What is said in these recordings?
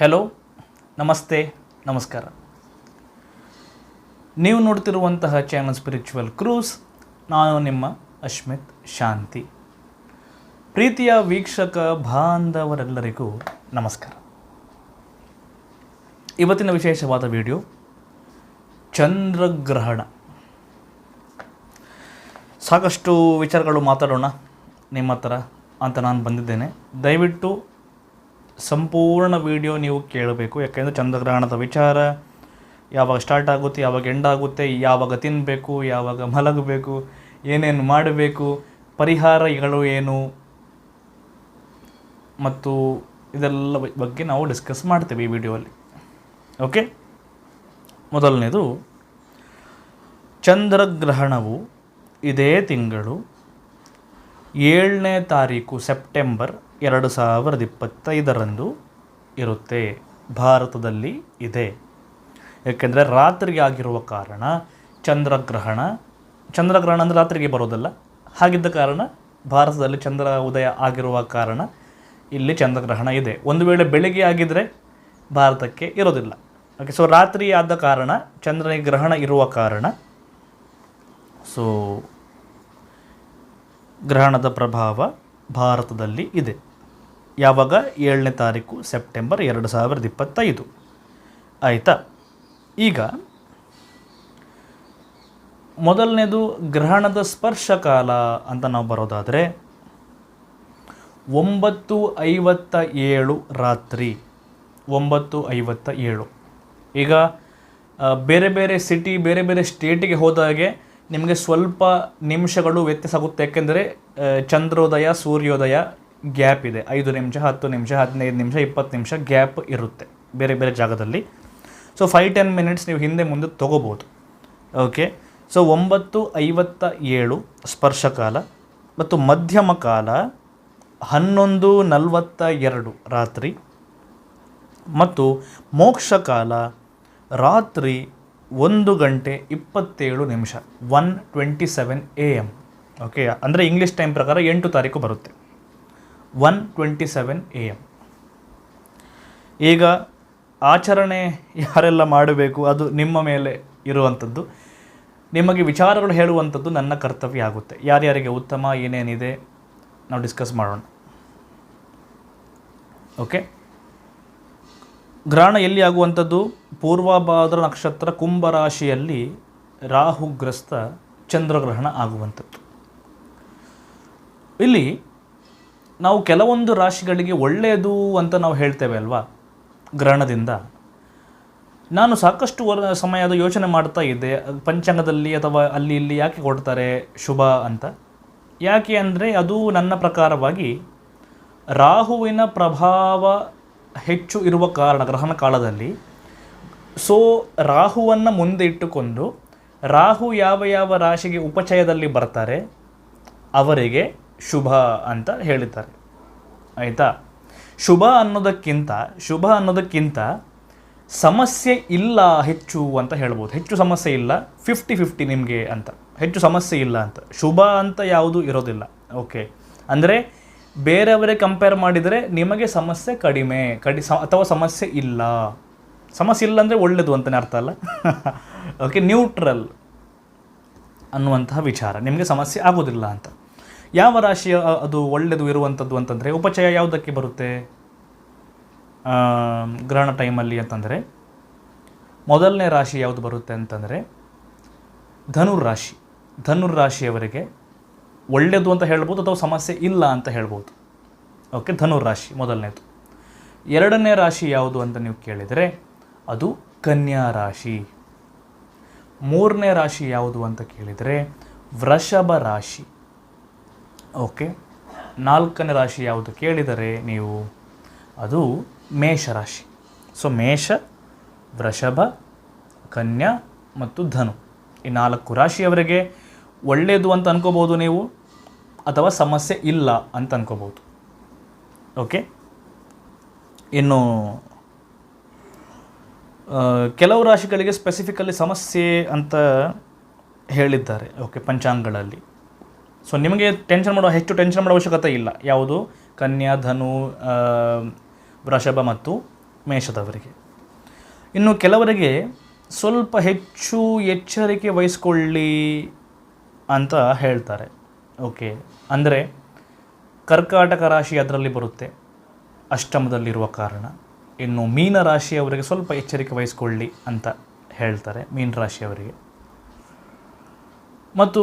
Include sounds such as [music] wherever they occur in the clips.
Hello ನಮಸ್ತೆ, ನಮಸ್ಕಾರ. ನೀವು ನೋಡ್ತಿರುವಂತಹ ಚಾನಲ್ ಸ್ಪಿರಿಚುವಲ್ ಕ್ರೂಸ್ ನಾನು ನಿಮ್ಮ ಅಶ್ಮಿತ್ ಶಾಂತಿ. ಪ್ರೀತಿಯ ವೀಕ್ಷಕ ಬಾಂಧವರೆಲ್ಲರಿಗೂ ನಮಸ್ಕಾರ. ಇವತ್ತಿನ ವಿಶೇಷವಾದ ವಿಡಿಯೋ ಚಂದ್ರಗ್ರಹಣ. ಸಾಕಷ್ಟು ವಿಚಾರಗಳು ಮಾತಾಡೋಣ, ನಿಮ್ಮ ಅಂತ ನಾನು ಬಂದಿದ್ದೇನೆ. ದಯವಿಟ್ಟು ಸಂಪೂರ್ಣ ವಿಡಿಯೋ ನೀವು ಕೇಳಬೇಕು. ಯಾಕೆಂದರೆ ಚಂದ್ರಗ್ರಹಣದ ವಿಚಾರ ಯಾವಾಗ ಸ್ಟಾರ್ಟ್ ಆಗುತ್ತೆ, ಯಾವಾಗ ಎಂಡ್ ಆಗುತ್ತೆ, ಯಾವಾಗ ತಿನ್ನಬೇಕು ಯಾವಾಗ ಮಲಗಬೇಕು, ಏನೇನು ಮಾಡಬೇಕು ಪರಿಹಾರಗಳು ಏನು ಮತ್ತು ಇದೆಲ್ಲ ಬಗ್ಗೆ ನಾವು ಡಿಸ್ಕಸ್ ಮಾಡ್ತೇವೆ ಈ ವಿಡಿಯೋಲಿ ಓಕೆ ಮೊದಲನೇದು, ಚಂದ್ರಗ್ರಹಣವು ಇದೇ ತಿಂಗಳು ಏಳನೇ ತಾರೀಕು ಸೆಪ್ಟೆಂಬರ್ ಎರಡು ಸಾವಿರದ ಇಪ್ಪತ್ತೈದರಂದು ಇರುತ್ತೆ. ಭಾರತದಲ್ಲಿ ಇದೆ. ಏಕೆಂದರೆ ರಾತ್ರಿಗೆ ಆಗಿರುವ ಕಾರಣ ಚಂದ್ರಗ್ರಹಣ ಚಂದ್ರಗ್ರಹಣ ಅಂದರೆ ರಾತ್ರಿಗೆ ಬರೋದಲ್ಲ. ಹಾಗಿದ್ದ ಕಾರಣ ಭಾರತದಲ್ಲಿ ಚಂದ್ರ ಉದಯ ಆಗಿರುವ ಕಾರಣ ಇಲ್ಲಿ ಚಂದ್ರಗ್ರಹಣ ಇದೆ. ಒಂದು ವೇಳೆ ಬೆಳಿಗ್ಗೆ ಆಗಿದ್ದರೆ ಭಾರತಕ್ಕೆ ಇರೋದಿಲ್ಲ. ಓಕೆ ಸೊ ರಾತ್ರಿ ಆದ ಕಾರಣ ಚಂದ್ರನಿಗೆ ಗ್ರಹಣ ಇರುವ ಕಾರಣ ಸೊ ಗ್ರಹಣದ ಪ್ರಭಾವ ಭಾರತದಲ್ಲಿ ಇದೆ. ಯಾವಾಗ ಏಳನೇ ತಾರೀಕು ಸೆಪ್ಟೆಂಬರ್ ಎರಡು ಸಾವಿರದ ಇಪ್ಪತ್ತೈದು. ಆಯಿತಾ? ಈಗ ಮೊದಲನೇದು ಗ್ರಹಣದ ಸ್ಪರ್ಶ ಕಾಲ ಅಂತ ನಾವು ಬರೋದಾದರೆ ಒಂಬತ್ತು ಐವತ್ತ ಏಳು ರಾತ್ರಿ. ಒಂಬತ್ತು ಐವತ್ತ ಏಳು. ಈಗ ಬೇರೆ ಬೇರೆ ಸಿಟಿ, ಬೇರೆ ಬೇರೆ ಸ್ಟೇಟಿಗೆ ಹೋದಾಗೆ ನಿಮಗೆ ಸ್ವಲ್ಪ ನಿಮಿಷಗಳು ವ್ಯತ್ಯಾಸ ಆಗುತ್ತೆ. ಯಾಕೆಂದರೆ ಚಂದ್ರೋದಯ, ಸೂರ್ಯೋದಯ ಗ್ಯಾಪ್ ಇದೆ. ಐದು ನಿಮಿಷ, ಹತ್ತು ನಿಮಿಷ, ಹದಿನೈದು ನಿಮಿಷ, ಇಪ್ಪತ್ತು ನಿಮಿಷ ಗ್ಯಾಪ್ ಇರುತ್ತೆ ಬೇರೆ ಬೇರೆ ಜಾಗದಲ್ಲಿ. ಸೊ ಫೈವ್ ಟೆನ್ ಮಿನಿಟ್ಸ್ ನೀವು ಹಿಂದೆ ಮುಂದೆ ತೊಗೋಬೋದು. ಓಕೆ ಸೊ ಒಂಬತ್ತು ಐವತ್ತ ಏಳು ಸ್ಪರ್ಶಕಾಲ ಮತ್ತು ಮಧ್ಯಮ ಕಾಲ ಹನ್ನೊಂದು ನಲವತ್ತ ಎರಡು ರಾತ್ರಿ ಮತ್ತು ಮೋಕ್ಷಕಾಲ ರಾತ್ರಿ ಒಂದು ಗಂಟೆ ಇಪ್ಪತ್ತೇಳು ನಿಮಿಷ one twenty seven A M okay ಅಂದರೆ ಇಂಗ್ಲೀಷ್ ಟೈಮ್ ಪ್ರಕಾರ ಎಂಟು ತಾರೀಕು ಬರುತ್ತೆ. One twenty seven A M ಈಗ ಆಚರಣೆ ಯಾರೆಲ್ಲ ಮಾಡಬೇಕು ಅದು ನಿಮ್ಮ ಮೇಲೆ ಇರುವಂಥದ್ದು. ನಿಮಗೆ ವಿಚಾರಗಳು ಹೇಳುವಂಥದ್ದು ನನ್ನ ಕರ್ತವ್ಯ ಆಗುತ್ತೆ. ಯಾರ್ಯಾರಿಗೆ ಉತ್ತಮ, ಏನೇನಿದೆ, ನಾವು ಡಿಸ್ಕಸ್ ಮಾಡೋಣ. ಓಕೆ ಗ್ರಹಣ ಎಲ್ಲಿ ಆಗುವಂಥದ್ದು? ಪೂರ್ವಭಾದ್ರ ನಕ್ಷತ್ರ ಕುಂಭರಾಶಿಯಲ್ಲಿ ರಾಹುಗ್ರಸ್ತ ಚಂದ್ರಗ್ರಹಣ ಆಗುವಂಥದ್ದು. ಇಲ್ಲಿ ನಾವು ಕೆಲವೊಂದು ರಾಶಿಗಳಿಗೆ ಒಳ್ಳೆಯದು ಅಂತ ನಾವು ಹೇಳ್ತೇವೆ ಅಲ್ವಾ? ಗ್ರಹಣದಿಂದ. ನಾನು ಸಾಕಷ್ಟು ವರ ಸಮಯದ ಯೋಚನೆ ಮಾಡ್ತಾ ಇದ್ದೆ. ಪಂಚಾಂಗದಲ್ಲಿ ಅಥವಾ ಅಲ್ಲಿ ಇಲ್ಲಿ ಯಾಕೆ ಕೊಡ್ತಾರೆ ಶುಭ ಅಂತ? ಯಾಕೆ ಅಂದರೆ ಅದು ನನ್ನ ಪ್ರಕಾರವಾಗಿ ರಾಹುವಿನ ಪ್ರಭಾವ ಹೆಚ್ಚು ಇರುವ ಕಾರಣ ಗ್ರಹಣ ಕಾಲದಲ್ಲಿ. ಸೊ ರಾಹುವನ್ನು ಮುಂದೆ ಇಟ್ಟುಕೊಂಡು ರಾಹು ಯಾವ ಯಾವ ರಾಶಿಗೆ ಉಪಚಯದಲ್ಲಿ ಬರ್ತಾರೆ ಅವರಿಗೆ ಶುಭ ಅಂತ ಹೇಳಿದ್ದಾರೆ. ಆಯಿತಾ? ಶುಭ ಅನ್ನೋದಕ್ಕಿಂತ ಶುಭ ಅನ್ನೋದಕ್ಕಿಂತ ಸಮಸ್ಯೆ ಇಲ್ಲ ಹೆಚ್ಚು ಅಂತ ಹೇಳ್ಬೋದು. ಹೆಚ್ಚು ಸಮಸ್ಯೆ ಇಲ್ಲ ಫಿಫ್ಟಿ ಫಿಫ್ಟಿ ನಿಮಗೆ ಅಂತ. ಹೆಚ್ಚು ಸಮಸ್ಯೆ ಇಲ್ಲ ಅಂತ. ಶುಭ ಅಂತ ಯಾವುದು ಇರೋದಿಲ್ಲ. ಓಕೆ ಅಂದರೆ ಬೇರೆಯವರೇ ಕಂಪೇರ್ ಮಾಡಿದರೆ ನಿಮಗೆ ಸಮಸ್ಯೆ ಕಡಿಮೆ, ಕಡಿ ಅಥವಾ ಸಮಸ್ಯೆ ಇಲ್ಲ. ಸಮಸ್ಯೆ ಇಲ್ಲ ಅಂದರೆ ಒಳ್ಳೆಯದು ಅಂತಲೇ ಅರ್ಥ ಅಲ್ಲ? [laughs] ಓಕೆ ನ್ಯೂಟ್ರಲ್ ಅನ್ನುವಂತಹ ವಿಚಾರ. ನಿಮಗೆ ಸಮಸ್ಯೆ ಆಗೋದಿಲ್ಲ ಅಂತ. ಯಾವ ರಾಶಿಯ ಅದು ಒಳ್ಳೆಯದು ಇರುವಂಥದ್ದು ಅಂತಂದರೆ, ಉಪಚಯ ಯಾವುದಕ್ಕೆ ಬರುತ್ತೆ? ಗ್ರಹಣ ಟೈಮಲ್ಲಿ ಅಂತಂದರೆ, ಮೊದಲನೇ ರಾಶಿ ಯಾವುದು ಬರುತ್ತೆ ಅಂತಂದರೆ, ಧನುರ್ ರಾಶಿ. ಧನುರ್ ರಾಶಿಯವರಿಗೆ ಒಳ್ಳೆಯದು ಅಂತ ಹೇಳ್ಬೋದು, ಅಥವಾ ಸಮಸ್ಯೆ ಇಲ್ಲ ಅಂತ ಹೇಳ್ಬೋದು. ಓಕೆ, ಧನುರ್ ರಾಶಿ ಮೊದಲನೇದು. ಎರಡನೇ ರಾಶಿ ಯಾವುದು ಅಂತ ನೀವು ಕೇಳಿದರೆ, ಅದು ಕನ್ಯಾ ರಾಶಿ. ಮೂರನೇ ರಾಶಿ ಯಾವುದು ಅಂತ ಕೇಳಿದರೆ, ವೃಷಭ ರಾಶಿ. ಓಕೆ. ನಾಲ್ಕನೇ ರಾಶಿ ಯಾವುದು ಕೇಳಿದರೆ ನೀವು, ಅದು ಮೇಷ ರಾಶಿ. ಸೊ, ಮೇಷ, ವೃಷಭ, ಕನ್ಯಾ ಮತ್ತು ಧನು. ಈ ನಾಲ್ಕು ರಾಶಿಯವರಿಗೆ ಒಳ್ಳೆಯದು ಅಂತ ಅನ್ಕೋಬೋದು ನೀವು, ಅಥವಾ ಸಮಸ್ಯೆ ಇಲ್ಲ ಅಂತ ಅನ್ಕೋಬೋದು ಓಕೆ. ಇನ್ನು ಕೆಲವು ರಾಶಿಗಳಿಗೆ ಸ್ಪೆಸಿಫಿಕಲಿ ಸಮಸ್ಯೆ ಅಂತ ಹೇಳಿದ್ದಾರೆ. ಓಕೆ, ಪಂಚಾಂಗಗಳಲ್ಲಿ. ಸೊ ನಿಮಗೆ ಟೆನ್ಷನ್ ಮಾಡೋ, ಹೆಚ್ಚು ಟೆನ್ಷನ್ ಮಾಡೋ ಅವಶ್ಯಕತೆ ಇಲ್ಲ. ಯಾವುದು? ಕನ್ಯಾ, ಧನು ವೃಷಭ ಮತ್ತು ಮೇಷದವರಿಗೆ. ಇನ್ನು ಕೆಲವರಿಗೆ ಸ್ವಲ್ಪ ಹೆಚ್ಚು ಎಚ್ಚರಿಕೆ ವಹಿಸ್ಕೊಳ್ಳಿ ಅಂತ ಹೇಳ್ತಾರೆ. ಓಕೆ. ಅಂದರೆ ಕರ್ಕಾಟಕ ರಾಶಿ ಅದರಲ್ಲಿ ಬರುತ್ತೆ. ಅಷ್ಟಮದಲ್ಲಿರುವ ಕಾರಣ. ಇನ್ನು ಮೀನ ರಾಶಿಯವರಿಗೆ ಸ್ವಲ್ಪ ಎಚ್ಚರಿಕೆ ವಹಿಸ್ಕೊಳ್ಳಿ ಅಂತ ಹೇಳ್ತಾರೆ ಮೀನ ರಾಶಿಯವರಿಗೆ ಮತ್ತು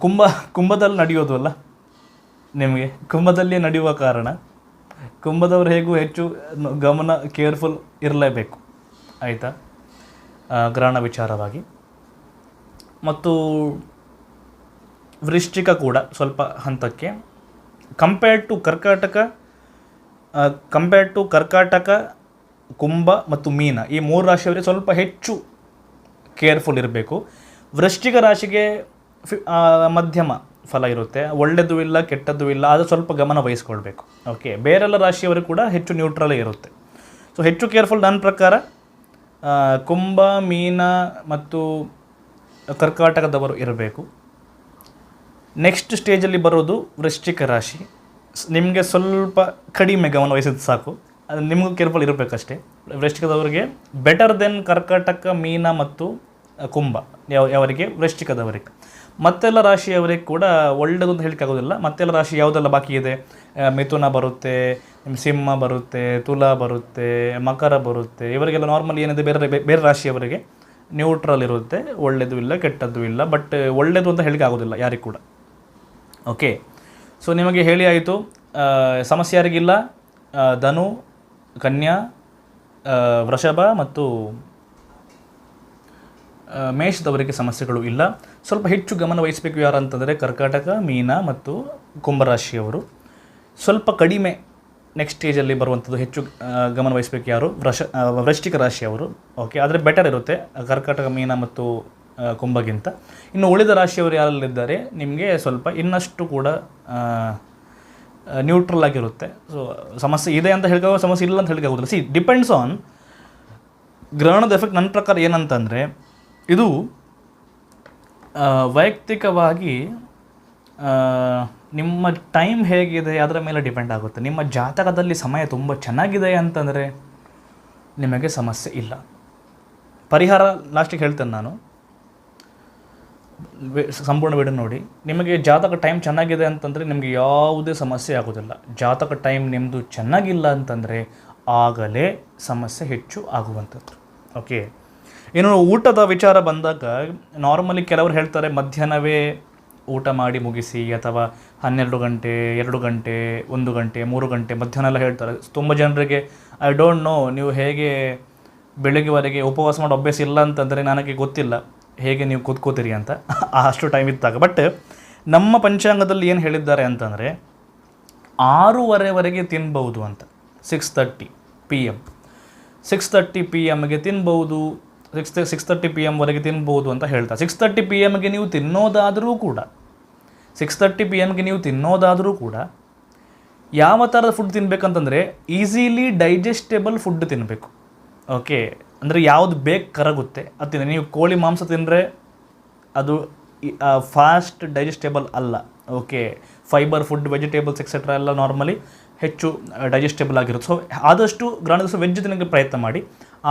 ಕುಂಭ, ಕುಂಭದಲ್ಲಿ ನಡೆಯೋದು ಅಲ್ಲ? ನಿಮಗೆ? ಕುಂಭದಲ್ಲಿ ನಡೆಯುವ ಕಾರಣ? ಕುಂಭದವರು ಹೇಗೂ ಹೆಚ್ಚು ಗಮನ, ಕೇರ್ಫುಲ್ ಇರಲೇಬೇಕು. ಆಯಿತಾ? ಗ್ರಹಣ ವಿಚಾರವಾಗಿ. ಮತ್ತು ವೃಶ್ಚಿಕ ಕೂಡ ಸ್ವಲ್ಪ ಹಂತಕ್ಕೆ. ಕಂಪೇರ್ಡ್ ಟು ಕರ್ಕಾಟಕ ಕಂಪೇರ್ಡ್ ಟು ಕರ್ಕಾಟಕ, ಕುಂಭ ಮತ್ತು ಮೀನ ಈ ಮೂರು ರಾಶಿಯವರಿಗೆ ಸ್ವಲ್ಪ ಹೆಚ್ಚು ಕೇರ್ಫುಲ್ ಇರಬೇಕು. ವೃಶ್ಚಿಕ ರಾಶಿಗೆ ಮಧ್ಯಮ ಫಲ ಇರುತ್ತೆ. ಒಳ್ಳೆಯದು ಇಲ್ಲ, ಕೆಟ್ಟದ್ದು ಇಲ್ಲ, ಅದು ಸ್ವಲ್ಪ ಗಮನ ವಹಿಸ್ಕೊಳ್ಬೇಕು. ಓಕೆ ಬೇರೆಲ್ಲ ರಾಶಿಯವರು ಕೂಡ ಹೆಚ್ಚು ನ್ಯೂಟ್ರಲೇ ಇರುತ್ತೆ. ಸೊ ಹೆಚ್ಚು ಕೇರ್ಫುಲ್ ನನ್ನ ಪ್ರಕಾರ ಕುಂಭ, ಮೀನ ಮತ್ತು ಕರ್ಕಾಟಕದವರು ಇರಬೇಕು. ನೆಕ್ಸ್ಟ್ ಸ್ಟೇಜಲ್ಲಿ ಬರೋದು ವೃಶ್ಚಿಕ ರಾಶಿ. ನಿಮಗೆ ಸ್ವಲ್ಪ ಕಡಿಮೆ ಗಮನ ವಹಿಸಿದ್ದು ಸಾಕು. ಅದು ನಿಮಗೂ ಕೇರ್ಫುಲ್ ಇರಬೇಕಷ್ಟೇ. ವೃಶ್ಚಿಕದವರಿಗೆ ಬೆಟರ್ ದೆನ್ ಕರ್ಕಾಟಕ, ಮೀನ ಮತ್ತು ಕುಂಭ, ಯಾವ, ಯಾವರಿಗೆ? ವೃಶ್ಚಿಕದವರಿಗೆ. ಮತ್ತೆಲ್ಲ ರಾಶಿಯವರಿಗೆ ಕೂಡ ಒಳ್ಳೆಯದು ಅಂತ ಹೇಳಕ್ಕೆ ಆಗೋದಿಲ್ಲ. ಮತ್ತೆಲ್ಲ ರಾಶಿ ಯಾವುದೆಲ್ಲ ಬಾಕಿ ಇದೆ? ಮಿಥುನ ಬರುತ್ತೆ, ಸಿಂಹ ಬರುತ್ತೆ, ತುಲಾ ಬರುತ್ತೆ, ಮಕರ ಬರುತ್ತೆ. ಇವರಿಗೆಲ್ಲ ನಾರ್ಮಲಿ ಏನಿದೆ ಬೇರೆ ಬೇರೆ ರಾಶಿಯವರಿಗೆ ನ್ಯೂಟ್ರಲ್ ಇರುತ್ತೆ. ಒಳ್ಳೆಯದು ಇಲ್ಲ, ಕೆಟ್ಟದ್ದು ಇಲ್ಲ ಬಟ್ ಒಳ್ಳೆಯದು ಅಂತ ಹೇಳಿಕೆ ಆಗೋದಿಲ್ಲ ಯಾರಿಗೂ ಕೂಡ. ಓಕೆ ಸೊ ನಿಮಗೆ ಹೇಳಿ ಆಯಿತು ಸಮಸ್ಯೆ ಯಾರಿಗಿಲ್ಲ? ಧನು, ಕನ್ಯಾ ವೃಷಭ ಮತ್ತು ಮೇಷದವರಿಗೆ ಸಮಸ್ಯೆಗಳು ಇಲ್ಲ. ಸ್ವಲ್ಪ ಹೆಚ್ಚು ಗಮನ ವಹಿಸಬೇಕು ಯಾರು ಅಂತಂದರೆ ಕರ್ಕಾಟಕ, ಮೀನ ಮತ್ತು ಕುಂಭರಾಶಿಯವರು. ಸ್ವಲ್ಪ ಕಡಿಮೆ ನೆಕ್ಸ್ಟ್ ಸ್ಟೇಜಲ್ಲಿ ಬರುವಂಥದ್ದು ಹೆಚ್ಚು ಗಮನ ವಹಿಸಬೇಕು ಯಾರು? ವೃಷ ವೃಷ್ಟಿಕ ರಾಶಿಯವರು. ಓಕೆ ಆದರೆ ಬೆಟರ್ ಇರುತ್ತೆ, ಕರ್ಕಾಟಕ, ಮೀನ ಮತ್ತು ಕುಂಭಗಿಂತ. ಇನ್ನು ಉಳಿದ ರಾಶಿಯವರು ಯಾರಲ್ಲಿದ್ದಾರೆ? ನಿಮಗೆ ಸ್ವಲ್ಪ ಇನ್ನಷ್ಟು ಕೂಡ ನ್ಯೂಟ್ರಲ್ ಆಗಿರುತ್ತೆ. ಸೊ ಸಮಸ್ಯೆ ಇದೆ ಅಂತ ಹೇಳ್ಕೋ, ಸಮಸ್ಯೆ ಇಲ್ಲ ಅಂತ ಹೇಳಿಕಾಗೋದಿಲ್ಲ ಸಿ ಡಿಪೆಂಡ್ಸ್ ಆನ್ ಗ್ರಹಣದ ಎಫೆಕ್ಟ್ ನನ್ನ ಪ್ರಕಾರ ಏನಂತಂದರೆ ಇದು ವೈಯಕ್ತಿಕವಾಗಿ ನಿಮ್ಮ ಟೈಮ್ ಹೇಗಿದೆ, ಅದರ ಮೇಲೆ ಡಿಪೆಂಡ್ ಆಗುತ್ತೆ. ನಿಮ್ಮ ಜಾತಕದಲ್ಲಿ ಸಮಯ ತುಂಬ ಚೆನ್ನಾಗಿದೆ ಅಂತಂದರೆ ನಿಮಗೆ ಸಮಸ್ಯೆ ಇಲ್ಲ. ಪರಿಹಾರ ಲಾಸ್ಟಿಗೆ ಹೇಳ್ತೇನೆ ನಾನು. ಸಂಪೂರ್ಣ ವಿಡಿಯೋ ನೋಡಿ. ನಿಮಗೆ ಜಾತಕ ಟೈಮ್ ಚೆನ್ನಾಗಿದೆ ಅಂತಂದರೆ ನಿಮಗೆ ಯಾವುದೇ ಸಮಸ್ಯೆ ಆಗೋದಿಲ್ಲ. ಜಾತಕ ಟೈಮ್ ನಿಮ್ಮದು ಚೆನ್ನಾಗಿಲ್ಲ ಅಂತಂದರೆ ಆಗಲೇ ಸಮಸ್ಯೆ ಹೆಚ್ಚು ಆಗುವಂಥದ್ದು. ಓಕೆ ಇನ್ನು ಊಟದ ವಿಚಾರ ಬಂದಾಗ ನಾರ್ಮಲಿ ಕೆಲವರು ಹೇಳ್ತಾರೆ, ಮಧ್ಯಾಹ್ನವೇ ಊಟ ಮಾಡಿ ಮುಗಿಸಿ ಅಥವಾ ಹನ್ನೆರಡು ಗಂಟೆ, ಎರಡು ಗಂಟೆ, ಒಂದು ಗಂಟೆ, ಮೂರು ಗಂಟೆ ಮಧ್ಯಾಹ್ನ ಎಲ್ಲ ಹೇಳ್ತಾರೆ. ತುಂಬ ಜನರಿಗೆ ಐ ಡೋಂಟ್ ನೋ ನೀವು ಹೇಗೆ ಬೆಳಗ್ಗೆವರೆಗೆ ಉಪವಾಸ ಮಾಡೋ ಅಭ್ಯಾಸ ಇಲ್ಲ ಅಂತಂದರೆ ನನಗೆ ಗೊತ್ತಿಲ್ಲ. ಹೇಗೆ ನೀವು ಕೂತ್ಕೋತೀರಿ ಅಂತ? [laughs] ಅಷ್ಟು ಟೈಮ್ ಇತ್ತಾಗ ಬಟ್ ನಮ್ಮ ಪಂಚಾಂಗದಲ್ಲಿ ಏನು ಹೇಳಿದ್ದಾರೆ ಅಂತಂದರೆ, ಆರೂವರೆವರೆಗೆ ತಿನ್ಬೌದು ಅಂತ. Six thirty P M six thirty P ಎಮ್ಗೆ ತಿನ್ಬೋದು. ಸಿಕ್ಸ್ ಸಿಕ್ಸ್ ತರ್ಟಿ ಪಿ ಎಮ್ವರೆಗೆ ತಿನ್ಬೋದು ಅಂತ ಹೇಳ್ತಾ. ಸಿಕ್ಸ್ ತರ್ಟಿ ಪಿ ಎಮ್ಗೆ ನೀವು ತಿನ್ನೋದಾದರೂ ಕೂಡ ಸಿಕ್ಸ್ ತರ್ಟಿ ಪಿ ಎಮ್ಗೆ ನೀವು ತಿನ್ನೋದಾದರೂ ಕೂಡ, ಯಾವ ಥರದ ಫುಡ್ ತಿನ್ಬೇಕಂತಂದರೆ ಈಸಿಲಿ ಡೈಜೆಸ್ಟೇಬಲ್ ಫುಡ್ ತಿನ್ನಬೇಕು ಓಕೆ ಅಂದರೆ ಯಾವುದು ಬೇಗ ಕರಗುತ್ತೆ. ಅದು ನೀವು ಕೋಳಿ ಮಾಂಸ ತಿಂದರೆ ಅದು ಫಾಸ್ಟ್ ಡೈಜೆಸ್ಟೇಬಲ್ ಅಲ್ಲ. Okay fibre food vegetables etcetera ಎಲ್ಲ ನಾರ್ಮಲಿ ಹೆಚ್ಚು ಡೈಜೆಸ್ಟೇಬಲ್ ಆಗಿರುತ್ತೆ. ಸೊ ಆದಷ್ಟು ದಿವಸ ವೆಜ್ ತಿನ್ನೋಕ್ಕೆ ಪ್ರಯತ್ನ ಮಾಡಿ.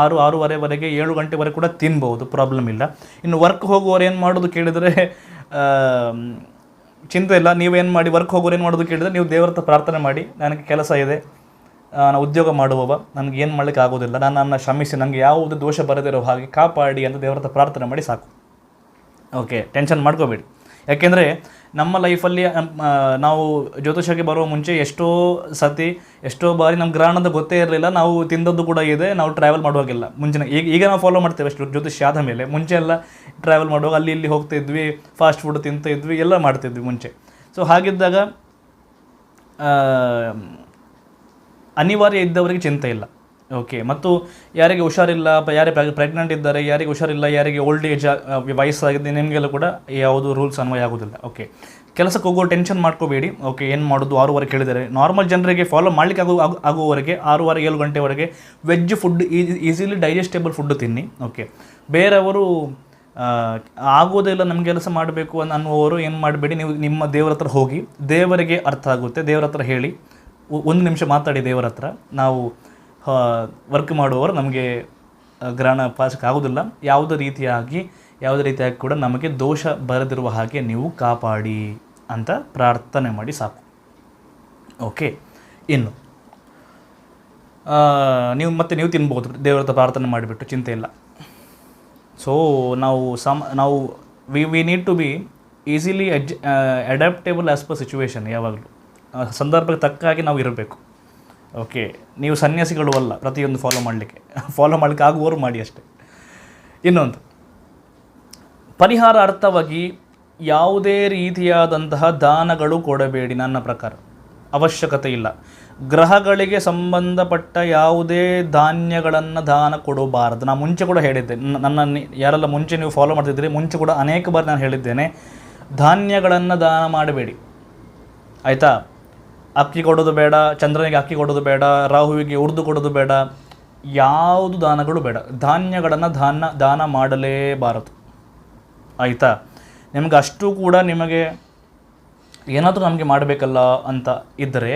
ಆರು ಆರೂವರೆವರೆಗೆ ಏಳು ಗಂಟೆವರೆಗೆ ಕೂಡ ತಿನ್ಬೋದು ಪ್ರಾಬ್ಲಮ್ ಇಲ್ಲ. ಇನ್ನು ವರ್ಕ್ ಹೋಗುವವರು ಏನು ಮಾಡೋದು ಕೇಳಿದರೆ ಚಿಂತೆ ಇಲ್ಲ. ನೀವೇನು ಮಾಡಿ ವರ್ಕ್ ಹೋಗೋರು ಏನು ಮಾಡೋದು ಕೇಳಿದರೆ ನೀವು ದೇವ್ರತ್ತ ಪ್ರಾರ್ಥನೆ ಮಾಡಿ, ನನಗೆ ಕೆಲಸ ಇದೆ ನಾನು ಉದ್ಯೋಗ ಮಾಡುವವ, ನನಗೆ ಏನು ಮಾಡಲಿಕ್ಕೆ ಆಗೋದಿಲ್ಲ, ನಾನು ನನ್ನ ಶ್ರಮಿಸಿ ನನಗೆ ಯಾವುದೇ ದೋಷ ಬರದಿರೋ ಹಾಗೆ ಕಾಪಾಡಿ ಅಂತ ದೇವರ ಹತ್ರ ಪ್ರಾರ್ಥನೆ ಮಾಡಿ ಸಾಕು. ಓಕೆ ಟೆನ್ಷನ್ ಮಾಡ್ಕೋಬೇಡಿ. ಯಾಕೆಂದರೆ ನಮ್ಮ ಲೈಫಲ್ಲಿ ನಾವು ಜ್ಯೋತಿಷಕ್ಕೆ ಬರುವ ಮುಂಚೆ ಎಷ್ಟೋ ಸತಿ, ಎಷ್ಟೋ ಬಾರಿ ನಮ್ಮ ಗ್ರಹಣದ ಗೊತ್ತೇ ಇರಲಿಲ್ಲ. ನಾವು ತಿಂದದ್ದು ಕೂಡ ಇದೆ, ನಾವು ಟ್ರಾವೆಲ್ ಮಾಡುವಾಗಿಲ್ಲ ಮುಂಚಿನ. ಈಗ ಈಗ ನಾವು ಫಾಲೋ ಮಾಡ್ತೇವೆ ಅಷ್ಟು, ಜ್ಯೋತಿಷ್ಯ ಆದ ಮೇಲೆ. ಮುಂಚೆ ಎಲ್ಲ ಟ್ರಾವೆಲ್ ಮಾಡುವಾಗ ಅಲ್ಲಿ ಇಲ್ಲಿ ಹೋಗ್ತಾ ಇದ್ವಿ ಫಾಸ್ಟ್ ಫುಡ್ ತಿಂತ ಇದ್ವಿ, ಎಲ್ಲ ಮಾಡ್ತಿದ್ವಿ ಮುಂಚೆ. ಸೊ ಹಾಗಿದ್ದಾಗ ಅನಿವಾರ್ಯ ಇದ್ದವರಿಗೆ ಚಿಂತೆ ಇಲ್ಲ. ಓಕೆ ಮತ್ತು ಯಾರಿಗೆ ಹುಷಾರಿಲ್ಲ ಯಾರೇ ಪ್ರೆಗ್ನೆಂಟ್ ಇದ್ದಾರೆ, ಯಾರಿಗೆ ಹುಷಾರಿಲ್ಲ, ಯಾರಿಗೆ ಓಲ್ಡ್ ಏಜ್ ವಯಸ್ಸಾಗಿದೆ, ನಿಮಗೆಲ್ಲ ಕೂಡ ಯಾವುದು ರೂಲ್ಸ್ ಅನ್ವಯ ಆಗೋದಿಲ್ಲ. ಓಕೆ ಕೆಲಸಕ್ಕೆ ಹೋಗೋ ಟೆನ್ಷನ್ ಮಾಡ್ಕೋಬೇಡಿ. ಓಕೆ ಏನು ಮಾಡೋದು, ಆರೂವರೆ ಕೇಳಿದರೆ ನಾರ್ಮಲ್ ಜನರಿಗೆ ಫಾಲೋ ಮಾಡ್ಲಿಕ್ಕೆ ಆಗೋ ಆಗು- ಆಗುವವರೆಗೆ, ಆರೂವರೆ, ಏಳು ಗಂಟೆವರೆಗೆ veg food easily digestible food ತಿನ್ನಿ. ಓಕೆ ಬೇರೆಯವರು ಆಗೋದಿಲ್ಲ ನಮ್ಗೆ ಕೆಲಸ ಮಾಡಬೇಕು ಅನ್ನುವರು ಏನು ಮಾಡಬೇಡಿ, ನೀವು ನಿಮ್ಮ ದೇವರ ಹತ್ರ ಹೋಗಿ, ದೇವರಿಗೆ ಅರ್ಥ ಆಗುತ್ತೆ. ದೇವರ ಹತ್ರ ಹೇಳಿ ಒಂದು ನಿಮಿಷ ಮಾತಾಡಿ ದೇವರ ಹತ್ರ. ನಾವು ವರ್ಕ್ ಮಾಡುವವರು ನಮಗೆ ಗ್ರಹಣ ಆಗೋದಿಲ್ಲ ಯಾವುದೇ ರೀತಿಯಾಗಿ ಯಾವುದೇ ರೀತಿಯಾಗಿ ಕೂಡ ನಮಗೆ ದೋಷ ಬರದಿರುವ ಹಾಗೆ ನೀವು ಕಾಪಾಡಿ ಅಂತ ಪ್ರಾರ್ಥನೆ ಮಾಡಿ ಸಾಕು. ಓಕೆ ಇನ್ನು ನೀವು ಮತ್ತೆ ನೀವು ತಿನ್ಬೋದು. ದೇವರತ್ತ ಪ್ರಾರ್ಥನೆ ಮಾಡಿಬಿಟ್ಟು ಚಿಂತೆ ಇಲ್ಲ. ಸೊ ನಾವು ಸಮ, ನಾವು we we need to be easily ಅಡ್ಜ್ adaptable as per situation ಯಾವಾಗಲೂ. ಸಂದರ್ಭಕ್ಕೆ ತಕ್ಕ ಹಾಗೆ ನಾವು ಇರಬೇಕು. ಓಕೆ ನೀವು ಸನ್ಯಾಸಿಗಳು ಅಲ್ಲ, ಪ್ರತಿಯೊಂದು ಫಾಲೋ ಮಾಡಲಿಕ್ಕೆ. ಫಾಲೋ [laughs] ಮಾಡಲಿಕ್ಕೆ ಆಗುವವರು ಮಾಡಿ ಅಷ್ಟೇ. ಇನ್ನೊಂದು. ಪರಿಹಾರ ಅರ್ಥವಾಗಿ ಯಾವುದೇ ರೀತಿಯಾದಂತಹ ದಾನಗಳು ಕೊಡಬೇಡಿ ನನ್ನ ಪ್ರಕಾರ. ಅವಶ್ಯಕತೆ ಇಲ್ಲ. ಗ್ರಹಗಳಿಗೆ ಸಂಬಂಧಪಟ್ಟ ಯಾವುದೇ ಧಾನ್ಯಗಳನ್ನು ದಾನ ಕೊಡಬಾರದು. ನಾನು ಮುಂಚೆ ಕೂಡ ಹೇಳಿದ್ದೆ. ನನ್ನ ಯಾರೆಲ್ಲ ಮುಂಚೆ ನೀವು ಫಾಲೋ ಮಾಡ್ತಿದ್ದೀರಿ, ಮುಂಚೆ ಕೂಡ ಅನೇಕ ಬಾರಿ ನಾನು ಹೇಳಿದ್ದೇನೆ. ಧಾನ್ಯಗಳನ್ನು ದಾನ ಮಾಡಬೇಡಿ. ಆಯಿತಾ? ಅಕ್ಕಿ ಕೊಡೋದು ಬೇಡ, ಚಂದ್ರನಿಗೆ ಅಕ್ಕಿ ಕೊಡೋದು ಬೇಡ, ರಾಹುವಿಗೆ ಉರ್ದು ಕೊಡೋದು ಬೇಡ, ಯಾವುದು ದಾನಗಳು ಬೇಡ. ಧಾನ್ಯಗಳನ್ನು ದಾನ ದಾನ ಮಾಡಲೇಬಾರದು. ಆಯಿತಾ? ನಿಮಗೆ ಅಷ್ಟು ಕೂಡ ನಿಮಗೆ ಏನಾದರೂ ನಮಗೆ ಮಾಡಬೇಕಲ್ಲ ಅಂತ ಇದ್ದರೆ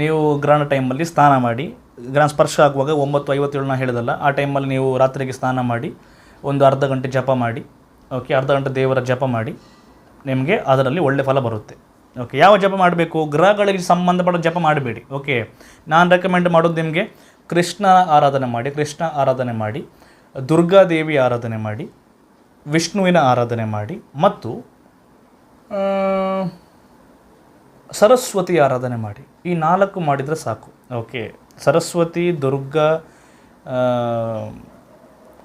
ನೀವು ಗ್ರಹಣ ಟೈಮಲ್ಲಿ ಸ್ನಾನ ಮಾಡಿ, ಗ್ರಹಣ ಸ್ಪರ್ಶ ಆಗುವಾಗ ಒಂಬತ್ತು ಐವತ್ತೇಳನ್ನ ಹೇಳಿದಲ್ಲ, ಆ ಟೈಮಲ್ಲಿ ನೀವು ರಾತ್ರಿಗೆ ಸ್ನಾನ ಮಾಡಿ, ಒಂದು ಅರ್ಧ ಗಂಟೆ ಜಪ ಮಾಡಿ, ಓಕೆ, ಅರ್ಧ ಗಂಟೆ ದೇವರ ಜಪ ಮಾಡಿ, ನಿಮಗೆ ಅದರಲ್ಲಿ ಒಳ್ಳೆ ಫಲ ಬರುತ್ತೆ. ಓಕೆ ಯಾವ ಜಪ ಮಾಡಬೇಕು? ಗ್ರಹಗಳಿಗೆ ಸಂಬಂಧಪಟ್ಟ ಜಪ ಮಾಡಬೇಡಿ. ಓಕೆ ನಾನು ರೆಕಮೆಂಡ್ ಮಾಡೋದು ನಿಮಗೆ, ಕೃಷ್ಣ ಆರಾಧನೆ ಮಾಡಿ, ಕೃಷ್ಣ ಆರಾಧನೆ ಮಾಡಿ ದುರ್ಗಾದೇವಿ ಆರಾಧನೆ ಮಾಡಿ, ವಿಷ್ಣುವಿನ ಆರಾಧನೆ ಮಾಡಿ, ಮತ್ತು ಸರಸ್ವತಿ ಆರಾಧನೆ ಮಾಡಿ. ಈ ನಾಲ್ಕು ಮಾಡಿದರೆ ಸಾಕು. ಓಕೆ ಸರಸ್ವತಿ, ದುರ್ಗಾ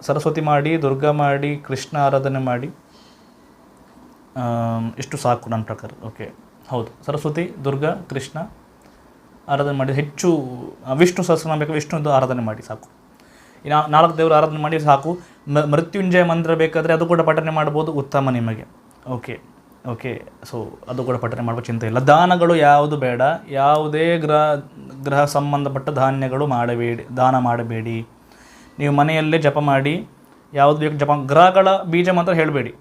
ಸರಸ್ವತಿ ಮಾಡಿ, ದುರ್ಗಾ ಮಾಡಿ, ಕೃಷ್ಣ ಆರಾಧನೆ ಮಾಡಿ ಇಷ್ಟು ಸಾಕು ನನ್ನ ಪ್ರಕಾರ. ಓಕೆ ಹೌದು. ಸರಸ್ವತಿ, ದುರ್ಗಾ, ಕೃಷ್ಣ ಆರಾಧನೆ ಮಾಡಿ, ಹೆಚ್ಚು ವಿಷ್ಣು ಸಹಸ್ರನಾಮ ಬೇಕು ವಿಷ್ಣುದು ಆರಾಧನೆ ಮಾಡಿ ಸಾಕು. ಇನ್ನು ನಾಲ್ಕು ದೇವರು ಆರಾಧನೆ ಮಾಡಿ ಸಾಕು. ಮೃತ್ಯುಂಜಯ ಮಂತ್ರ ಬೇಕಾದರೆ ಅದು ಕೂಡ ಪಠನೆ ಮಾಡ್ಬೋದು, ಉತ್ತಮ ನಿಮಗೆ. Okay okay. ಸೊ ಅದು ಕೂಡ ಪಠನೆ ಮಾಡುವ ಚಿಂತೆ ಇಲ್ಲ. ದಾನಗಳು ಯಾವುದು ಬೇಡ. ಯಾವುದೇ ಗ್ರಹ ಗ್ರಹ ಸಂಬಂಧಪಟ್ಟ ಧಾನ್ಯಗಳು ಮಾಡಬೇಡಿ, ದಾನ ಮಾಡಬೇಡಿ. ನೀವು ಮನೆಯಲ್ಲೇ ಜಪ ಮಾಡಿ, ಯಾವುದು ಬೇಕು ಜಪ, ಗ್ರಹಗಳ ಬೀಜ ಮಾತ್ರ ಹೇಳಬೇಡಿ.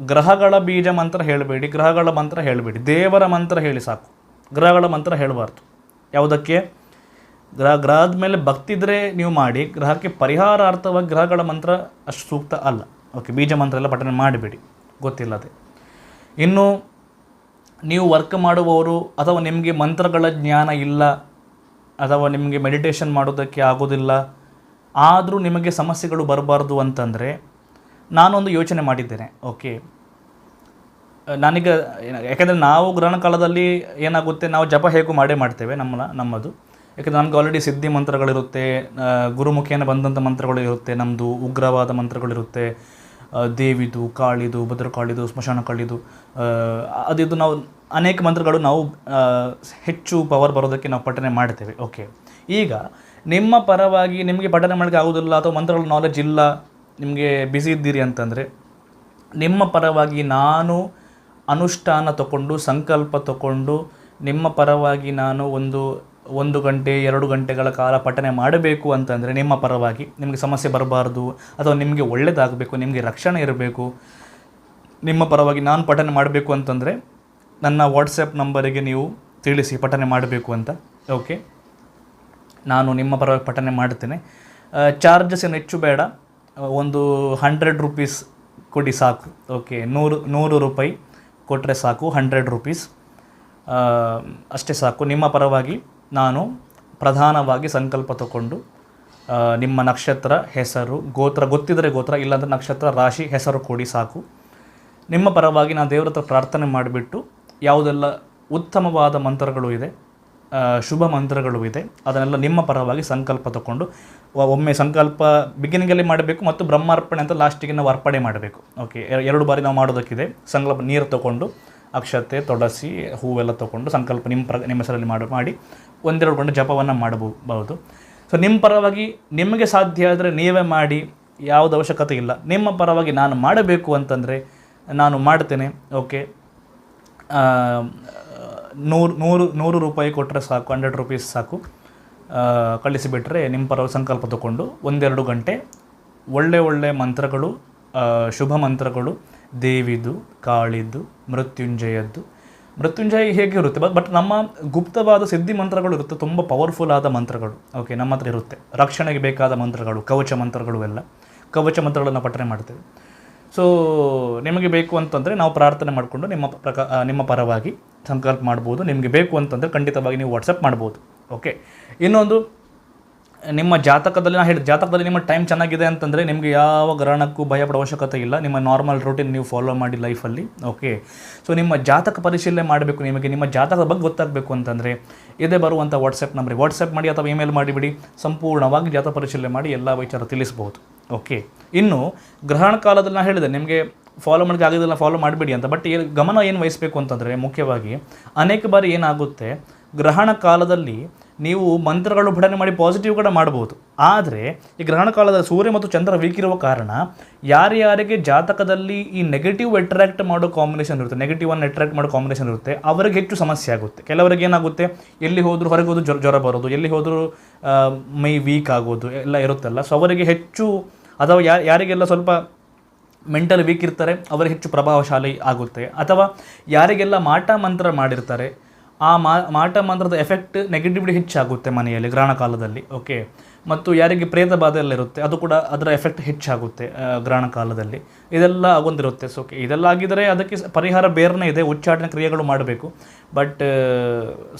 ಗ್ರಹಗಳ ಬೀಜ ಮಂತ್ರ ಹೇಳಬೇಡಿ, ಗ್ರಹಗಳ ಮಂತ್ರ ಹೇಳಬೇಡಿ. ದೇವರ ಮಂತ್ರ ಹೇಳಿ ಸಾಕು. ಗ್ರಹಗಳ ಮಂತ್ರ ಹೇಳಬಾರ್ದು. ಯಾವುದಕ್ಕೆ? ಗ್ರಹ ಗ್ರಹದ ಮೇಲೆ ಭಕ್ತಿ ಇದ್ದರೆ ನೀವು ಮಾಡಿ, ಗ್ರಹಕ್ಕೆ ಪರಿಹಾರಾರ್ಥವಾಗಿ ಗ್ರಹಗಳ ಮಂತ್ರ ಅಷ್ಟು ಸೂಕ್ತ ಅಲ್ಲ. ಓಕೆ, ಬೀಜ ಮಂತ್ರ ಎಲ್ಲ ಪಠನೆ ಮಾಡಬೇಡಿ. ಗೊತ್ತಿಲ್ಲದೆ ಇನ್ನು ನೀವು ವರ್ಕ್ ಮಾಡುವವರು ಅಥವಾ ನಿಮಗೆ ಮಂತ್ರಗಳ ಜ್ಞಾನ ಇಲ್ಲ, ಅಥವಾ ನಿಮಗೆ ಮೆಡಿಟೇಷನ್ ಮಾಡೋದಕ್ಕೆ ಆಗೋದಿಲ್ಲ, ಆದರೂ ನಿಮಗೆ ಸಮಸ್ಯೆಗಳು ಬರಬಾರ್ದು ಅಂತಂದರೆ ನಾನೊಂದು ಯೋಚನೆ ಮಾಡಿದ್ದೇನೆ. ಓಕೆ ನಾನೀಗ ಯಾಕೆಂದರೆ ನಾವು ಗ್ರಹಣ ಕಾಲದಲ್ಲಿ ಏನಾಗುತ್ತೆ, ನಾವು ಜಪ ಹೇಗೂ ಮಾಡೇ ಮಾಡ್ತೇವೆ ನಮ್ಮ, ನಮ್ಮದು. ಯಾಕೆಂದರೆ ನಮ್ಗೆ ಆಲ್ರೆಡಿ ಸಿದ್ಧಿ ಮಂತ್ರಗಳಿರುತ್ತೆ ಗುರುಮುಖಿಯನ್ನು ಬಂದಂಥ ಮಂತ್ರಗಳು ಇರುತ್ತೆ ನಮ್ಮದು ಉಗ್ರವಾದ ಮಂತ್ರಗಳಿರುತ್ತೆ. ದೇವಿದು, ಕಾಳಿದು ಭದ್ರಕಾಳಿದು ಸ್ಮಶಾನ ಕಾಳಿದು ಅದಿದು ನಾವು ಅನೇಕ ಮಂತ್ರಗಳು ನಾವು ಹೆಚ್ಚು ಪವರ್ ಬರೋದಕ್ಕೆ ನಾವು ಪಠನೆ ಮಾಡ್ತೇವೆ. ಓಕೆ ಈಗ ನಿಮ್ಮ ಪರವಾಗಿ ನಿಮಗೆ ಪಠನೆ ಮಾಡೋಕ್ಕೆ ಆಗೋದಿಲ್ಲ ಅಥವಾ ಮಂತ್ರಗಳ ನಾಲೆಜ್ ಇಲ್ಲ ನಿಮಗೆ ಬ್ಯುಸಿ ಇದ್ದೀರಿ ಅಂತಂದರೆ, ನಿಮ್ಮ ಪರವಾಗಿ ನಾನು ಅನುಷ್ಠಾನ ತಗೊಂಡು ಸಂಕಲ್ಪ ತಗೊಂಡು ನಿಮ್ಮ ಪರವಾಗಿ ನಾನು ಒಂದು ಒಂದು ಗಂಟೆ, ಎರಡು ಗಂಟೆಗಳ ಕಾಲ ಪಠನೆ ಮಾಡಬೇಕು ಅಂತಂದರೆ, ನಿಮ್ಮ ಪರವಾಗಿ ನಿಮಗೆ ಸಮಸ್ಯೆ ಬರಬಾರ್ದು, ಅಥವಾ ನಿಮಗೆ ಒಳ್ಳೆಯದಾಗಬೇಕು ನಿಮಗೆ ರಕ್ಷಣೆ ಇರಬೇಕು, ನಿಮ್ಮ ಪರವಾಗಿ ನಾನು ಪಠನೆ ಮಾಡಬೇಕು ಅಂತಂದರೆ, ನನ್ನ ವಾಟ್ಸಪ್ ನಂಬರಿಗೆ ನೀವು ತಿಳಿಸಿ ಪಠನೆ ಮಾಡಬೇಕು ಅಂತ. ಓಕೆ ನಾನು ನಿಮ್ಮ ಪರವಾಗಿ ಪಠನೆ ಮಾಡ್ತೇನೆ. ಚಾರ್ಜಸ್ ಏನು ಹೆಚ್ಚು ಬೇಡ. ಒಂದು ಹಂಡ್ರೆಡ್ ರುಪೀಸ್ ಕೊಡಿ ಸಾಕು. ಓಕೆ ನೂರು ನೂರು ರೂಪಾಯಿ ಕೊಟ್ಟರೆ ಸಾಕು ಹಂಡ್ರೆಡ್ ರುಪೀಸ್ ಅಷ್ಟೇ ಸಾಕು. ನಿಮ್ಮ ಪರವಾಗಿ ನಾನು ಪ್ರಧಾನವಾಗಿ ಸಂಕಲ್ಪ ತಗೊಂಡು ನಿಮ್ಮ ನಕ್ಷತ್ರ ಹೆಸರು, ಗೋತ್ರ ಗೊತ್ತಿದ್ದರೆ ಗೋತ್ರ, ಇಲ್ಲಾಂದರೆ ನಕ್ಷತ್ರ ರಾಶಿ ಹೆಸರು ಕೊಡಿ ಸಾಕು. ನಿಮ್ಮ ಪರವಾಗಿ ನಾನು ದೇವರ ಹತ್ರ ಪ್ರಾರ್ಥನೆ ಮಾಡಿಬಿಟ್ಟು, ಯಾವುದೆಲ್ಲ ಉತ್ತಮವಾದ ಮಂತ್ರಗಳು ಇದೆ ಶುಭ ಮಂತ್ರಗಳು ಇದೆ. ಅದನ್ನೆಲ್ಲ ನಿಮ್ಮ ಪರವಾಗಿ ಸಂಕಲ್ಪ ತಗೊಂಡು ಒಮ್ಮೆ ಸಂಕಲ್ಪ ಬಿಗಿನಿಂಗಲ್ಲಿ ಮಾಡಬೇಕು ಮತ್ತು ಬ್ರಹ್ಮಾರ್ಪಣೆ ಅಂತ ಲಾಸ್ಟಿಗೆ ನಾವು ಅರ್ಪಣೆ ಮಾಡಬೇಕು. ಓಕೆ ಎರಡು ಬಾರಿ ನಾವು ಮಾಡೋದಕ್ಕಿದೆ. ಸಂಕಲ್ಪ ನೀರು ತಗೊಂಡು ಅಕ್ಷತೆ ತೊಡಸಿ ಹೂವೆಲ್ಲ ತಗೊಂಡು ಸಂಕಲ್ಪ ನಿಮ್ಮ ಪ್ರ ನಿಮ್ಮ ಹೆಸರಲ್ಲಿ ಮಾಡಿ ಮಾಡಿ ಒಂದೆರಡು ಗಂಟೆ ಜಪವನ್ನು ಮಾಡಬಹುದು. ಸೊ ನಿಮ್ಮ ಪರವಾಗಿ ನಿಮಗೆ ಸಾಧ್ಯ ಆದರೆ ನೀವೇ ಮಾಡಿ, ಯಾವುದು ಅವಶ್ಯಕತೆ ಇಲ್ಲ. ನಿಮ್ಮ ಪರವಾಗಿ ನಾನು ಮಾಡಬೇಕು ಅಂತಂದರೆ ನಾನು ಮಾಡ್ತೇನೆ. ಓಕೆ ನೂರು ನೂರು ನೂರು ರೂಪಾಯಿ ಕೊಟ್ಟರೆ ಸಾಕು, ಹಂಡ್ರೆಡ್ ರುಪೀಸ್ ಸಾಕು. ಕಳಿಸಿಬಿಟ್ರೆ ನಿಮ್ಮ ಪರವಾಗಿ ಸಂಕಲ್ಪ ತಗೊಂಡು ಒಂದೆರಡು ಗಂಟೆ ಒಳ್ಳೆ ಒಳ್ಳೆ ಮಂತ್ರಗಳು ಶುಭ ಮಂತ್ರಗಳು, ದೇವಿದು ಕಾಳಿದ್ದು ಮೃತ್ಯುಂಜಯದ್ದು. ಮೃತ್ಯುಂಜಯ ಹೇಗೆ ಇರುತ್ತೆ? ಬಟ್ ನಮ್ಮ ಗುಪ್ತವಾದ ಸಿದ್ಧಿ ಮಂತ್ರಗಳು ಇರುತ್ತೆ, ತುಂಬ ಪವರ್ಫುಲ್ ಆದ ಮಂತ್ರಗಳು. ಓಕೆ ನಮ್ಮ ಹತ್ರ ಇರುತ್ತೆ. ರಕ್ಷಣೆಗೆ ಬೇಕಾದ ಮಂತ್ರಗಳು, ಕವಚ ಮಂತ್ರಗಳು ಎಲ್ಲ. ಕವಚ ಮಂತ್ರಗಳನ್ನು ಪಠನೆ ಮಾಡ್ತೇವೆ. ಸೊ ನಿಮಗೆ ಬೇಕು ಅಂತಂದರೆ ನಾವು ಪ್ರಾರ್ಥನೆ ಮಾಡಿಕೊಂಡು ನಿಮ್ಮ ನಿಮ್ಮ ಪರವಾಗಿ ಸಂಕಲ್ಪ ಮಾಡ್ಬೋದು. ನಿಮಗೆ ಬೇಕು ಅಂತಂದರೆ ಖಂಡಿತವಾಗಿ ನೀವು ವಾಟ್ಸಪ್ ಮಾಡ್ಬೋದು. ಓಕೆ ಇನ್ನೊಂದು ನಿಮ್ಮ ಜಾತಕದಲ್ಲಿ, ನಾ ಹೇಳಿದ ಜಾತಕದಲ್ಲಿ ನಿಮ್ಮ ಟೈಮ್ ಚೆನ್ನಾಗಿದೆ ಅಂತಂದರೆ ನಿಮಗೆ ಯಾವ ಗ್ರಹಣಕ್ಕೂ ಭಯಪಡೋ ಅವಶ್ಯಕತೆ ಇಲ್ಲ. ನಿಮ್ಮ ನಾರ್ಮಲ್ ರೂಟೀನ್ ನೀವು ಫಾಲೋ ಮಾಡಿ ಲೈಫಲ್ಲಿ ಓಕೆ ಸೊ ನಿಮ್ಮ ಜಾತಕ ಪರಿಶೀಲನೆ ಮಾಡಬೇಕು ನಿಮಗೆ. ನಿಮ್ಮ ಜಾತಕದ ಬಗ್ಗೆ ಗೊತ್ತಾಗಬೇಕು ಅಂತಂದರೆ, ಇದೇ ಬರುವಂಥ ವಾಟ್ಸಪ್ ನಂಬರ್ ವಾಟ್ಸಪ್ ಮಾಡಿ ಅಥವಾ ಇಮೇಲ್ ಮಾಡಿಬಿಡಿ. ಸಂಪೂರ್ಣವಾಗಿ ಜಾತಕ ಪರಿಶೀಲನೆ ಮಾಡಿ ಎಲ್ಲ ವಿಚಾರ ತಿಳಿಸ್ಬೋದು ಓಕೆ ಇನ್ನು, ಗ್ರಹಣ ಕಾಲದಲ್ಲಿ ನಾನು ಹೇಳಿದೆ, ನಿಮಗೆ ಫಾಲೋ ಮಾಡೋಕ್ಕೆ ಆಗೋದಿಲ್ಲ ಫಾಲೋ ಮಾಡಿಬಿಡಿ ಅಂತ. ಬಟ್ ಏನು, ಗಮನ ಏನು ವಹಿಸಬೇಕು ಅಂತಂದರೆ, ಮುಖ್ಯವಾಗಿ ಅನೇಕ ಬಾರಿ ಏನಾಗುತ್ತೆ ಗ್ರಹಣ ಕಾಲದಲ್ಲಿ ನೀವು ಮಂತ್ರಗಳು ಬಿಡನೆ ಮಾಡಿ ಪಾಸಿಟಿವ್ ಕೂಡ ಮಾಡ್ಬೋದು ಆದರೆ, ಈ ಗ್ರಹಣ ಕಾಲದ ಸೂರ್ಯ ಮತ್ತು ಚಂದ್ರ ವೀಕ್ ಇರುವ ಕಾರಣ ಯಾರ್ಯಾರಿಗೆ ಜಾತಕದಲ್ಲಿ ಈ ನೆಗೆಟಿವ್ ಅಟ್ರಾಕ್ಟ್ ಮಾಡೋ ಕಾಂಬಿನೇಷನ್ ಇರುತ್ತೆ ನೆಗೆಟಿವ್ ಅನ್ನು ಅಟ್ರಾಕ್ಟ್ ಮಾಡೋ ಕಾಂಬಿನೇಷನ್ ಇರುತ್ತೆ, ಅವರಿಗೆ ಹೆಚ್ಚು ಸಮಸ್ಯೆ ಆಗುತ್ತೆ. ಕೆಲವರಿಗೆ ಏನಾಗುತ್ತೆ, ಎಲ್ಲಿ ಹೋದರೂ ಹೊರಗೆ ಹೋದ್ರು ಜ್ವರ ಜ್ವರ ಬರೋದು, ಎಲ್ಲಿ ಹೋದರೂ ಮೈ ವೀಕ್ ಆಗೋದು, ಎಲ್ಲ ಇರುತ್ತಲ್ಲ ಸೊ ಅವರಿಗೆ ಹೆಚ್ಚು, ಅಥವಾ ಯಾ, ಯಾರಿಗೆಲ್ಲ ಸ್ವಲ್ಪ ಮೆಂಟಲ್ ವೀಕ್ ಇರ್ತಾರೆ, ಅವರಿಗೆ ಹೆಚ್ಚು ಪ್ರಭಾವಶಾಲಿ ಆಗುತ್ತೆ. ಅಥವಾ ಯಾರಿಗೆಲ್ಲ ಮಾಟ ಮಂತ್ರ ಮಾಡಿರ್ತಾರೆ ಆ ಮಾಟ ಮಂತ್ರದ ಎಫೆಕ್ಟ್ ನೆಗೆಟಿವಿಟಿ ಹೆಚ್ಚಾಗುತ್ತೆ ಮನೆಯಲ್ಲಿ ಗ್ರಹಣ ಕಾಲದಲ್ಲಿ ಓಕೆ ಮತ್ತು ಯಾರಿಗೆ ಪ್ರೇತ ಬಾಧೆ ಎಲ್ಲ ಇರುತ್ತೆ ಅದು ಕೂಡ ಅದರ ಎಫೆಕ್ಟ್ ಹೆಚ್ಚಾಗುತ್ತೆ ಗ್ರಹಣ ಕಾಲದಲ್ಲಿ. ಇದೆಲ್ಲ ಆಗೊಂದಿರುತ್ತೆ ಸೊ ಓಕೆ ಇದೆಲ್ಲ ಆಗಿದರೆ ಅದಕ್ಕೆ ಪರಿಹಾರ ಬೇರೆನೇ ಇದೆ, ಉಚ್ಚಾಟನೆ ಕ್ರಿಯೆಗಳು ಮಾಡಬೇಕು. ಬಟ್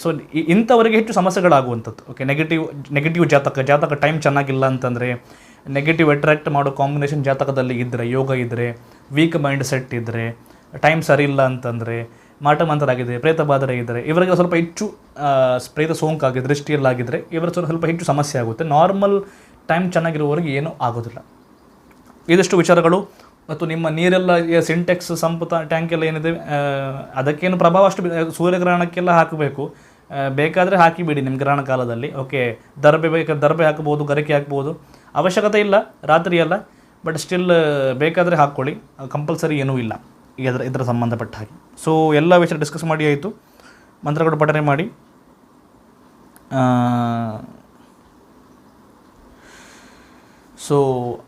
ಸೊ ಇಂಥವರಿಗೆ ಹೆಚ್ಚು ಸಮಸ್ಯೆಗಳಾಗುವಂಥದ್ದು ಓಕೆ ನೆಗೆಟಿವ್ ನೆಗೆಟಿವ್ ಜಾತಕ ಜಾತಕ ಟೈಮ್ ಚೆನ್ನಾಗಿಲ್ಲ ಅಂತಂದರೆ ನೆಗೆಟಿವ್ ಅಟ್ರ್ಯಾಕ್ಟ್ ಮಾಡೋ ಕಾಂಬಿನೇಷನ್ ಜಾತಕದಲ್ಲಿ ಇದ್ದರೆ ಯೋಗ ಇದ್ದರೆ ವೀಕ್ ಮೈಂಡ್ ಸೆಟ್ ಇದ್ದರೆ ಟೈಮ್ ಸರಿ ಇಲ್ಲ ಅಂತಂದರೆ ಮಾಟ ಪ್ರೇತಬಾಧರಾಗಿದ್ದಾರೆ ಇವರಿಗೆ ಸ್ವಲ್ಪ ಹೆಚ್ಚು ಪ್ರೇತ ಸೋಂಕಾಗಿದೆ ದೃಷ್ಟಿಯಲ್ಲಾಗಿದ್ದರೆ, ಇವರ ಸ್ವಲ್ಪ ಸ್ವಲ್ಪ ಹೆಚ್ಚು ಸಮಸ್ಯೆ ಆಗುತ್ತೆ. ನಾರ್ಮಲ್ ಟೈಮ್ ಚೆನ್ನಾಗಿರುವವರಿಗೆ ಏನೂ ಆಗೋದಿಲ್ಲ. ಇದಿಷ್ಟು ವಿಚಾರಗಳು. ಮತ್ತು ನಿಮ್ಮ ನೀರೆಲ್ಲ ಸಿಂಟೆಕ್ಸ್ ಸಂಪುತ ಟ್ಯಾಂಕ್ ಎಲ್ಲ ಏನಿದೆ ಅದಕ್ಕೇನು ಪ್ರಭಾವ ಅಷ್ಟು ಸೂರ್ಯಗ್ರಹಣಕ್ಕೆಲ್ಲ ಹಾಕಬೇಕು. ಬೇಕಾದರೆ ಹಾಕಿಬಿಡಿ ನಿಮ್ಮ ಗ್ರಹಣ ಕಾಲದಲ್ಲಿ. ಓಕೆ, ದರ್ಬೆ ಬೇಕಾದ ದರ್ಬೆ ಹಾಕ್ಬೋದು ಗರಿಕೆ ಹಾಕ್ಬೋದು ಅವಶ್ಯಕತೆ ಇಲ್ಲ ರಾತ್ರಿ ಎಲ್ಲ ಬಟ್ ಸ್ಟಿಲ್, ಬೇಕಾದರೆ ಹಾಕ್ಕೊಳ್ಳಿ. ಕಂಪಲ್ಸರಿ ಏನೂ ಇಲ್ಲ. ಇದರ ಇದರ ಸಂಬಂಧಪಟ್ಟ ಹಾಗೆ. ಸೊ ಎಲ್ಲ ವಿಷಯ ಡಿಸ್ಕಸ್ ಮಾಡಿ ಆಯಿತು. ಮಂತ್ರಗಳು ಪಠನೆ ಮಾಡಿ. ಸೊ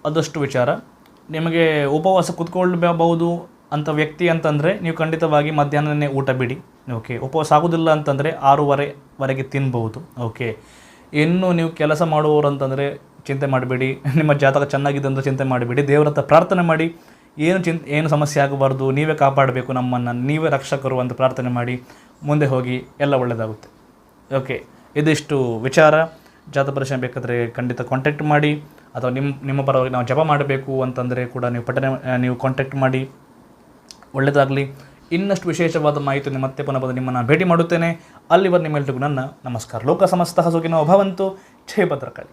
ಅದಷ್ಟು ವಿಚಾರ. ನಿಮಗೆ ಉಪವಾಸ ಕೂತ್ಕೊಳ್ಬಹುದು ಅಂತ ವ್ಯಕ್ತಿ ಅಂತಂದರೆ ನೀವು ಖಂಡಿತವಾಗಿ ಮಧ್ಯಾಹ್ನನೇ ಊಟ ಬಿಡಿ. ಓಕೆ ಉಪವಾಸ ಆಗೋದಿಲ್ಲ ಅಂತಂದರೆ ಆರೂವರೆವರೆಗೆ ತಿನ್ಬಹುದು. ಓಕೆ ಇನ್ನು ನೀವು ಕೆಲಸ ಮಾಡುವವರು ಅಂತಂದರೆ ಚಿಂತೆ ಮಾಡಬೇಡಿ. ನಿಮ್ಮ ಜಾತಕ ಚೆನ್ನಾಗಿದೆ ಅಂತ ಚಿಂತೆ ಮಾಡಬೇಡಿ. ದೇವರ ಹತ್ರ ಪ್ರಾರ್ಥನೆ ಮಾಡಿ. ಏನು ಚಿಂತೆ, ಏನು ಸಮಸ್ಯೆ ಆಗಬಾರ್ದು, ನೀವೇ ಕಾಪಾಡಬೇಕು ನಮ್ಮನ್ನು, ನೀವೇ ರಕ್ಷಕರು ಅಂತ ಪ್ರಾರ್ಥನೆ ಮಾಡಿ ಮುಂದೆ ಹೋಗಿ ಎಲ್ಲ ಒಳ್ಳೆಯದಾಗುತ್ತೆ ಓಕೆ, ಇದಿಷ್ಟು ವಿಚಾರ. ಜಾತ ಪರೀಕ್ಷೆ ಬೇಕಾದರೆ ಖಂಡಿತ ಕಾಂಟ್ಯಾಕ್ಟ್ ಮಾಡಿ. ಅಥವಾ ನಿಮ್ಮ ನಿಮ್ಮ ಪರವಾಗಿ ನಾವು ಜಪ ಮಾಡಬೇಕು ಅಂತಂದರೆ ಕೂಡ ನೀವು ಪಠನೆ, ನೀವು ಕಾಂಟ್ಯಾಕ್ಟ್ ಮಾಡಿ. ಒಳ್ಳೆಯದಾಗಲಿ ಇನ್ನಷ್ಟು ವಿಶೇಷವಾದ ಮಾಹಿತಿ ಮತ್ತೆ ಪುನಃ ಬಂದು ನಿಮ್ಮನ್ನು ಭೇಟಿ ಮಾಡುತ್ತೇನೆ. ಅಲ್ಲಿವರೆಗೂ ನಿಮ್ಮೆಲ್ಲರಿಗೂ ನನ್ನ ನಮಸ್ಕಾರ. ಲೋಕ ಸಮಸ್ತ ಸುಖಿನೋ ಭವಂತು. ಜಯ ಭದ್ರಕಾಳಿ.